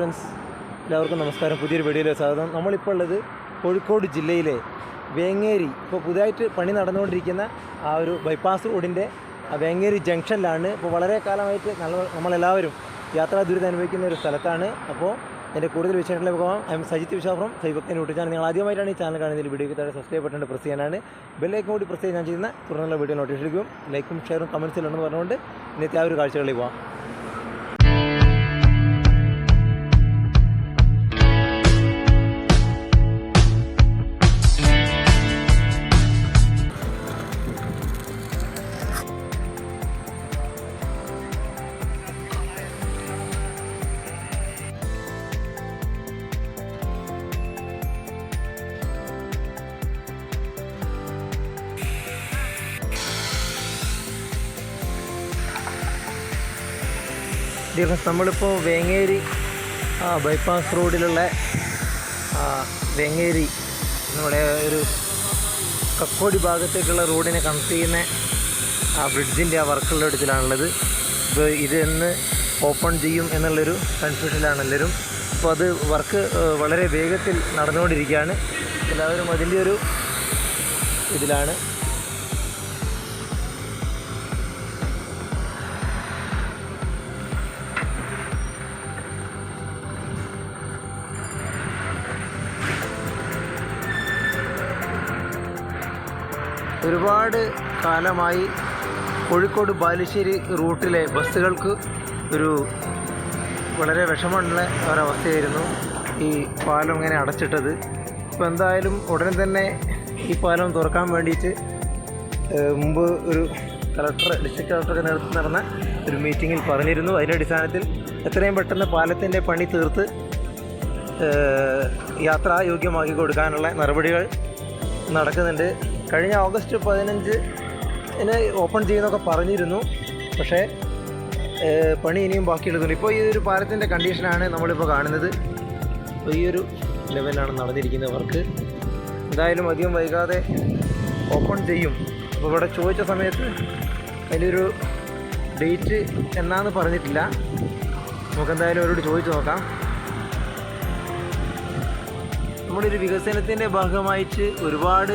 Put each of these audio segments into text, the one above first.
Friends എല്ലാവർക്കും നമസ്കാരം. പുതിയൊരു വീഡിയോയിലെ സ്വാഗതം. നമ്മളിപ്പോൾ ഉള്ളത് കോഴിക്കോട് ജില്ലയിലെ വേങ്ങേരി ഇപ്പോൾ പുതിയതായിട്ട് പണി നടന്നുകൊണ്ടിരിക്കുന്ന ആ ഒരു ബൈപ്പാസ് റോഡിന്റെ ആ വേങ്ങേരി ജംഗ്ഷനിലാണ്. ഇപ്പോൾ വളരെ കാലമായിട്ട് നമ്മളെല്ലാവരും യാത്രാ ദുരിതം അനുഭവിക്കുന്ന ഒരു സ്ഥലത്താണ്. അപ്പോൾ എന്റെ കൂടുതൽ വിശേഷങ്ങളിലേക്ക് പോകാം. ഐ എം സജിത്ത് വിശ്വാസം സൈബക്കൻ യൂട്യൂബ് ചാനൽ. നിങ്ങൾ ആദ്യമായിട്ടാണ് ഈ ചാനൽ കാണുന്നതിൽ വീഡിയോയ്ക്ക് താഴെ സബ്സ്ക്രൈബ് ബട്ടൺ പ്രസ് ചെയ്യാനാണ്. ബെല്ലേക്ക് കൂടി പ്രസ് ചെയ്യാൻ ചെയ്യുന്ന തുടർന്നുള്ള വീഡിയോ നോട്ടിഫിക്കേഷൻ ലൈക്കും ഷെയറും കമൻസിലുണ്ടെന്ന് പറഞ്ഞുകൊണ്ട് ഇന്നത്തെ ആ ഒരു കാഴ്ചകളിലേക്ക് പോകാം. ഡിഫൻസ് നമ്മളിപ്പോൾ വേങ്ങേരി ബൈപ്പാസ് റോഡിലുള്ള വേങ്ങേരി നമ്മുടെ ഒരു കക്കോടി ഭാഗത്തേക്കുള്ള റോഡിനെ കണക്ട് ചെയ്യുന്ന ആ ബ്രിഡ്ജിന്റെ ആ വർക്കുള്ള ഇടത്തിലാണുള്ളത് ഇപ്പോൾ ഇത് എന്ന് ഓപ്പൺ ചെയ്യും എന്നുള്ളൊരു കൺഫ്യൂഷനിലാണ് എല്ലാവരും. അപ്പോൾ അത് വർക്ക് വളരെ വേഗത്തിൽ നടന്നുകൊണ്ടിരിക്കുകയാണ്. എല്ലാവരും അതിന്റെ ഒരു ഇതിലാണ്. ഒരുപാട് കാലമായി കോഴിക്കോട് ബാലുശ്ശേരി റൂട്ടിലെ ബസ്സുകൾക്ക് ഒരു വളരെ വിഷമമുള്ള ഒരവസ്ഥയായിരുന്നു ഈ പാലം ഇങ്ങനെ അടച്ചിട്ടത്. ഇപ്പോൾ എന്തായാലും ഉടനെ തന്നെ ഈ പാലം തുറക്കാൻ വേണ്ടിയിട്ട് മുമ്പ് ഒരു കളക്ടർ ഡിസ്ട്രിക്ട് കളക്ടറുടെ നേതൃത്വം നടന്ന ഒരു മീറ്റിങ്ങിൽ പറഞ്ഞിരുന്നു. അതിന്റെ അടിസ്ഥാനത്തിൽ എത്രയും പെട്ടെന്ന് പാലത്തിന്റെ പണി തീർത്ത് യാത്രായോഗ്യമാക്കി കൊടുക്കാനുള്ള നടപടികൾ നടക്കുന്നുണ്ട്. കഴിഞ്ഞ ഓഗസ്റ്റ് പതിനഞ്ച് ന് ഓപ്പൺ ചെയ്യുന്നൊക്കെ പറഞ്ഞിരുന്നു. പക്ഷേ പണി ഇനിയും ബാക്കിയുള്ളതുണ്ട്. ഇപ്പോൾ ഈ ഒരു പാലത്തിന്റെ കണ്ടീഷനാണ് നമ്മളിപ്പോൾ കാണുന്നത്. ഈ ഒരു ലെവലാണ് നടന്നിരിക്കുന്ന വർക്ക്. എന്തായാലും അധികം വൈകാതെ ഓപ്പൺ ചെയ്യും. അപ്പോൾ ഇവിടെ ചോദിച്ച സമയത്ത് അതിലൊരു ഡേറ്റ് എന്നാന്ന് പറഞ്ഞിട്ടില്ല. നമുക്കെന്തായാലും അവരോട് ചോദിച്ചു നോക്കാം. നമ്മുടെ ഒരു വികസനത്തിന്റെ ഭാഗമായിട്ട് ഒരുപാട്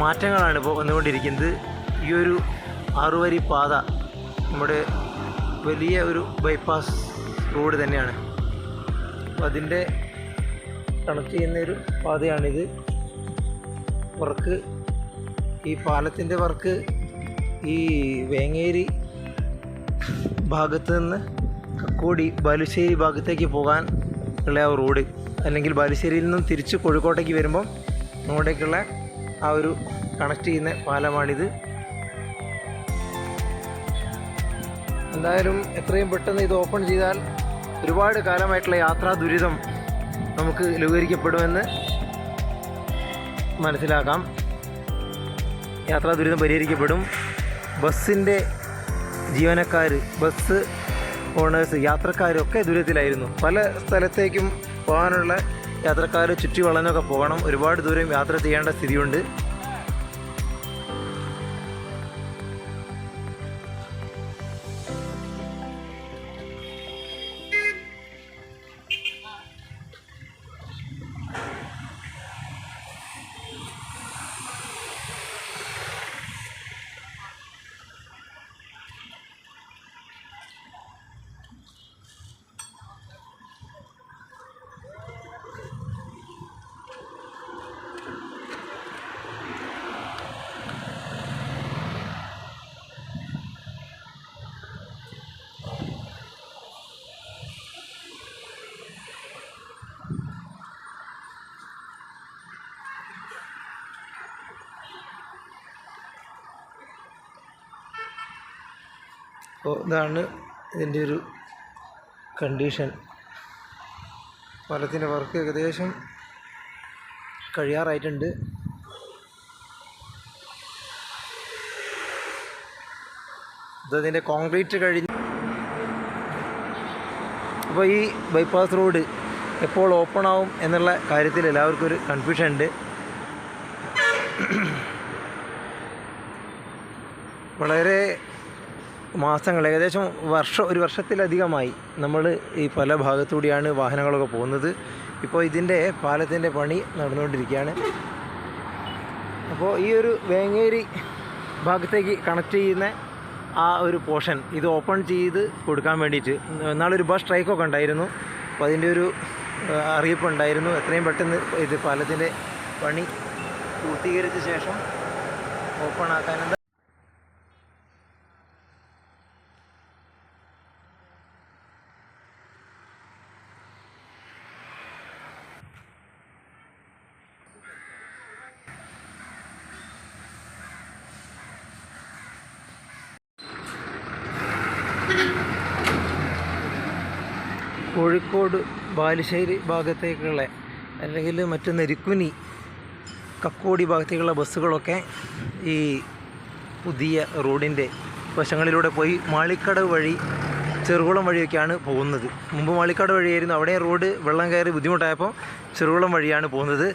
മാറ്റങ്ങളാണ് ഇപ്പോൾ വന്നുകൊണ്ടിരിക്കുന്നത്. ഈ ഒരു ആറുവരി പാത നമ്മുടെ വലിയ ഒരു ബൈപ്പാസ് റോഡ് തന്നെയാണ്. അപ്പോൾ അതിന്റെ കണക്ട് ചെയ്യുന്ന ഒരു പാതയാണിത്. വർക്ക് ഈ പാലത്തിന്റെ വർക്ക് ഈ വേങ്ങേരി ഭാഗത്ത് നിന്ന് കക്കോടി ബാലുശ്ശേരി ഭാഗത്തേക്ക് പോകാൻ ഉള്ള ആ റോഡ് അല്ലെങ്കിൽ ബാലുശ്ശേരിയിൽ നിന്നും തിരിച്ച് കോഴിക്കോട്ടേക്ക് വരുമ്പം അങ്ങോട്ടേക്കുള്ള ആ ഒരു കണക്ട് ചെയ്യുന്ന പാലമാണിത്. എന്തായാലും എത്രയും പെട്ടെന്ന് ഇത് ഓപ്പൺ ചെയ്താൽ ഒരുപാട് കാലമായിട്ടുള്ള യാത്രാ ദുരിതം നമുക്ക് ലഘൂകരിക്കപ്പെടുമെന്ന് മനസ്സിലാക്കാം. യാത്രാ ദുരിതം പരിഹരിക്കപ്പെടും. ബസ്സിന്റെ ജീവനക്കാർ ബസ് ഓണേഴ്സ് യാത്രക്കാരൊക്കെ ദുരിതത്തിലായിരുന്നു. പല സ്ഥലത്തേക്കും പോകാനുള്ള യാത്രക്കാർ ചുറ്റി വളഞ്ഞൊക്കെ പോകണം. ഒരുപാട് ദൂരം യാത്ര ചെയ്യേണ്ട സ്ഥിതിയുണ്ട്. അപ്പോൾ ഇതാണ് ഇതിന്റെ ഒരു കണ്ടീഷൻ. പാലത്തിന്റെ വർക്ക് ഏകദേശം കഴിയാറായിട്ടുണ്ട്. ഇതതിന്റെ കോൺക്രീറ്റ് കഴിഞ്ഞ് അപ്പോൾ ഈ ബൈപ്പാസ് റോഡ് എപ്പോൾ ഓപ്പൺ ആവും എന്നുള്ള കാര്യത്തിൽ എല്ലാവർക്കും ഒരു കൺഫ്യൂഷൻ ഉണ്ട്. വളരെ മാസങ്ങൾ ഏകദേശം വർഷം ഒരു വർഷത്തിലധികമായി നമ്മൾ ഈ പല ഭാഗത്തൂടിയാണ് വാഹനങ്ങളൊക്കെ പോകുന്നത്. ഇപ്പോൾ ഇതിന്റെ പാലത്തിന്റെ പണി നടന്നുകൊണ്ടിരിക്കുകയാണ്. അപ്പോൾ ഈ ഒരു വേങ്ങേരി ഭാഗത്തേക്ക് കണക്ട് ചെയ്യുന്ന ആ ഒരു പോർഷൻ ഇത് ഓപ്പൺ ചെയ്ത് കൊടുക്കാൻ വേണ്ടിയിട്ട് നാളൊരു ബസ് സ്ട്രൈക്കൊക്കെ ഉണ്ടായിരുന്നു. അപ്പോൾ അതിന്റെ ഒരു അറിയിപ്പ് ഉണ്ടായിരുന്നു. എത്രയും പെട്ടെന്ന് ഇത് പാലത്തിന്റെ പണി പൂർത്തീകരിച്ച ശേഷം ഓപ്പൺ ആക്കാനെന്താ കോഴിക്കോട് ബാലുശ്ശേരി ഭാഗത്തേക്കുള്ള അല്ലെങ്കിൽ മറ്റ് നെരുക്കുനി കക്കോടി ഭാഗത്തേക്കുള്ള ബസ്സുകളൊക്കെ ഈ പുതിയ റോഡിന്റെ വശങ്ങളിലൂടെ പോയി മാളിക്കട വഴി ചെറുകുളം വഴിയൊക്കെയാണ് പോകുന്നത്. മുമ്പ് മാളിക്കാട് വഴിയായിരുന്നു അവിടെ റോഡ് വെള്ളം കയറി ബുദ്ധിമുട്ടായപ്പോൾ ചെറുകുളം വഴിയാണ് പോകുന്നത്.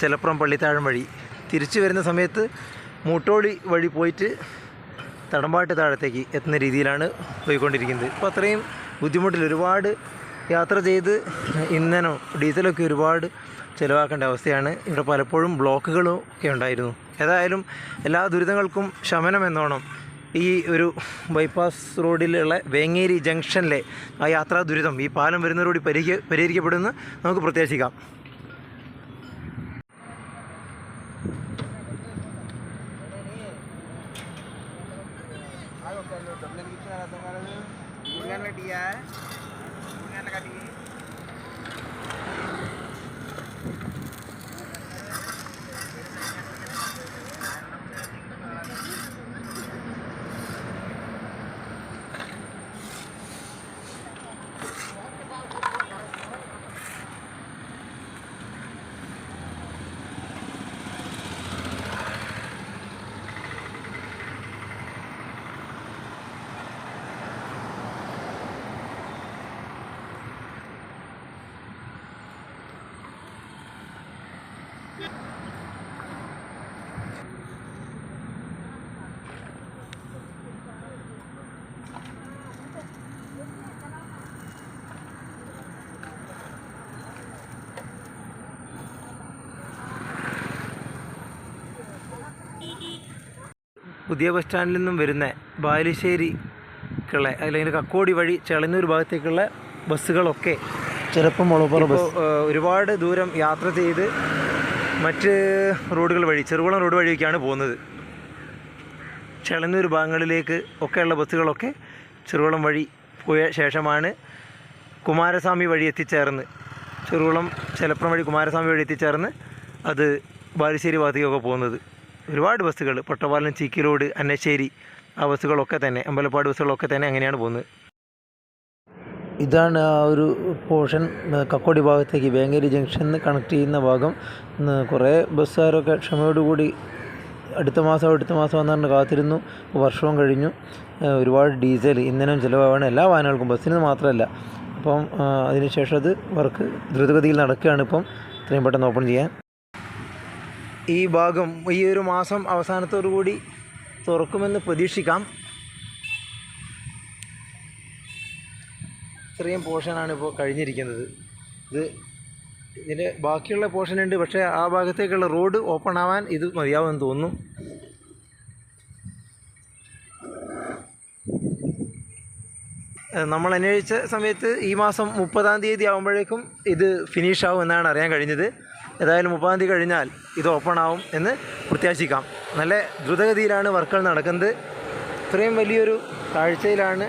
ചെലപ്പുറം പള്ളിത്താഴം വഴി. തിരിച്ചു വരുന്ന സമയത്ത് മൂട്ടോളി വഴി പോയിട്ട് തടമ്പാട്ട് താഴത്തേക്ക് എത്തുന്ന രീതിയിലാണ് പോയിക്കൊണ്ടിരിക്കുന്നത്. അപ്പോൾ അത്രയും ബുദ്ധിമുട്ടിൽ ഒരുപാട് യാത്ര ചെയ്ത് ഇന്ധനോ ഡീസലൊക്കെ ഒരുപാട് ചിലവാക്കേണ്ട അവസ്ഥയാണ്. ഇവിടെ പലപ്പോഴും ബ്ലോക്കുകളും ഒക്കെ ഉണ്ടായിരുന്നു. ഏതായാലും എല്ലാ ദുരിതങ്ങൾക്കും ശമനം എന്നോണം ഈ ഒരു ബൈപ്പാസ് റോഡിലുള്ള വേങ്ങേരി ജംഗ്ഷനിലെ ആ യാത്രാ ദുരിതം ഈ പാലം വരുന്നതോടുകൂടി പരിഹ പരിഹരിക്കപ്പെടുമെന്ന് നമുക്ക് പ്രത്യാശിക്കാം. പുതിയ ബസ് സ്റ്റാൻഡിൽ നിന്നും വരുന്ന ബാലുശ്ശേരിക്കുള്ള അല്ലെങ്കിൽ കക്കോടി വഴി ചെളന്നൂർ ഭാഗത്തേക്കുള്ള ബസ്സുകളൊക്കെ ചെറുപ്പം മുളപ്പുറ ബസ്. ഒരുപാട് ദൂരം യാത്ര ചെയ്ത് മറ്റ് റോഡുകൾ വഴി ചെറുകുളം റോഡ് വഴിയൊക്കെയാണ് പോകുന്നത്. ചെളന്നൂർ ഭാഗങ്ങളിലേക്ക് ഒക്കെയുള്ള ബസ്സുകളൊക്കെ ചെറുകുളം വഴി പോയ ശേഷമാണ് കുമാരസ്വാമി വഴി എത്തിച്ചേർന്ന്. ചെറുകുളം ചെലപ്പുറം വഴി കുമാരസ്വാമി വഴി എത്തിച്ചേർന്ന് അത് ബാലുശ്ശേരി ഭാഗത്തേക്കൊക്കെ പോകുന്നത്. ഒരുപാട് ബസ്സുകൾ പൊട്ടപ്പാലം ചീക്കി റോഡ് അന്നശ്ശേരി ആ ബസ്സുകളൊക്കെ തന്നെ അമ്പലപ്പാട് ബസ്സുകളൊക്കെ തന്നെ അങ്ങനെയാണ് പോകുന്നത്. ഇതാണ് ആ ഒരു പോർഷൻ കക്കോടി ഭാഗത്തേക്ക് വേങ്ങേരി ജംഗ്ഷനിൽ കണക്ട് ചെയ്യുന്ന ഭാഗം. കുറേ ബസ്സുകാരൊക്കെ ക്ഷമയോടുകൂടി അടുത്ത മാസം അടുത്ത മാസം വന്നുകൊണ്ട് കാത്തിരുന്നു. വർഷവും കഴിഞ്ഞു. ഒരുപാട് ഡീസൽ ഇന്ധനം ചിലവാണ് എല്ലാ വാഹനങ്ങൾക്കും ബസ്സിന് മാത്രമല്ല. അപ്പം അതിനുശേഷം അത് വർക്ക് ദ്രുതഗതിയിൽ നടക്കുകയാണ് ഇപ്പം. ഇത്രയും പെട്ടെന്ന് ഓപ്പൺ ചെയ്യാൻ. ഈ ഭാഗം ഈ ഒരു മാസം അവസാനത്തോടു കൂടി തുറക്കുമെന്ന് പ്രതീക്ഷിക്കാം. ഇത്രയും പോർഷനാണ് ഇപ്പോൾ കഴിഞ്ഞിരിക്കുന്നത്. ഇത് ഇതിന്റെ ബാക്കിയുള്ള പോർഷൻ ഉണ്ട് പക്ഷേ ആ ഭാഗത്തേക്കുള്ള റോഡ് ഓപ്പൺ ആവാൻ ഇത് മതിയാവുമെന്ന് തോന്നുന്നു. നമ്മൾ അന്വേഷിച്ച സമയത്ത് ഈ മാസം മുപ്പതാം തീയതി ആകുമ്പോഴേക്കും ഇത് ഫിനിഷ് ആവും എന്നാണ് അറിയാൻ കഴിഞ്ഞത്. ഏതായാലും മുപ്പതാം തീയതി കഴിഞ്ഞാൽ ഇത് ഓപ്പൺ ആവും എന്ന് പ്രത്യാശിക്കാം. നല്ല ദ്രുതഗതിയിലാണ് വർക്കുകൾ നടക്കുന്നത്. ഇത്രയും വലിയൊരു താഴ്ചയിലാണ്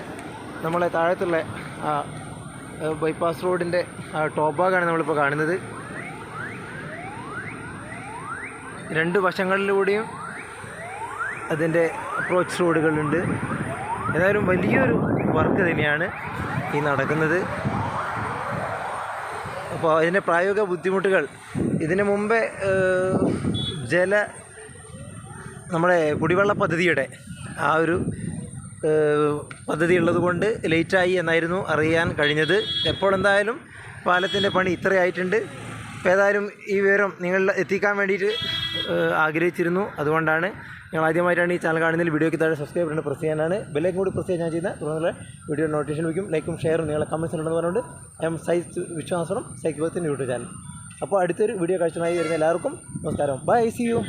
നമ്മളെ താഴത്തുള്ള ആ ബൈപ്പാസ് റോഡിന്റെ ആ ടോപ്പ് ഭാഗമാണ് നമ്മളിപ്പോൾ കാണുന്നത്. രണ്ട് വശങ്ങളിലൂടെയും അതിന്റെ അപ്രോച്ച് റോഡുകളുണ്ട് ഏതായാലും വലിയൊരു വർക്ക് തന്നെയാണ് ഈ നടക്കുന്നത്. അപ്പോൾ അതിന്റെ പ്രായോഗിക ബുദ്ധിമുട്ടുകൾ. ഇതിനു മുമ്പേ ജല നമ്മുടെ കുടിവെള്ള പദ്ധതിയുടെ ആ ഒരു പദ്ധതി ഉള്ളതുകൊണ്ട് ലേറ്റായി എന്നായിരുന്നു അറിയാൻ കഴിഞ്ഞത്. എപ്പോൾ എന്തായാലും പാലത്തിന്റെ പണി ഇത്രയായിട്ടുണ്ട്. ഏതായാലും ഈ വിവരം നിങ്ങൾ എത്തിക്കാൻ വേണ്ടിയിട്ട് ആഗ്രഹിച്ചിരുന്നു. അതുകൊണ്ടാണ് ഞങ്ങൾ ആദ്യമായിട്ടാണ് ഈ ചാനൽ കാണുന്നതിൽ വീഡിയോയ്ക്ക് താഴെ സബ്സ്ക്രൈബ് ചെയ്യുന്നത് പ്രസ് ചെയ്യാനാണ്. ബെല്ലേക്കും കൂടി പ്രസ് ചെയ്യാൻ ചെയ്യുന്ന തുടർന്നുള്ള വീഡിയോ നോട്ടിഫിക്കേഷൻ വയ്ക്കും ലൈക്കും ഷെയറും നിങ്ങളെ കമൻസ് ഉണ്ടെന്ന് പറഞ്ഞുകൊണ്ട് എം സൈസ് വിശ്വാസം സൈക്ക് ബത്തിന്റെ യൂട്യൂബ് ചാനൽ അപ്പോൾ അടുത്തൊരു വീഡിയോ കാഴ്ചമായി വരുന്ന എല്ലാവർക്കും നമസ്കാരം. By C U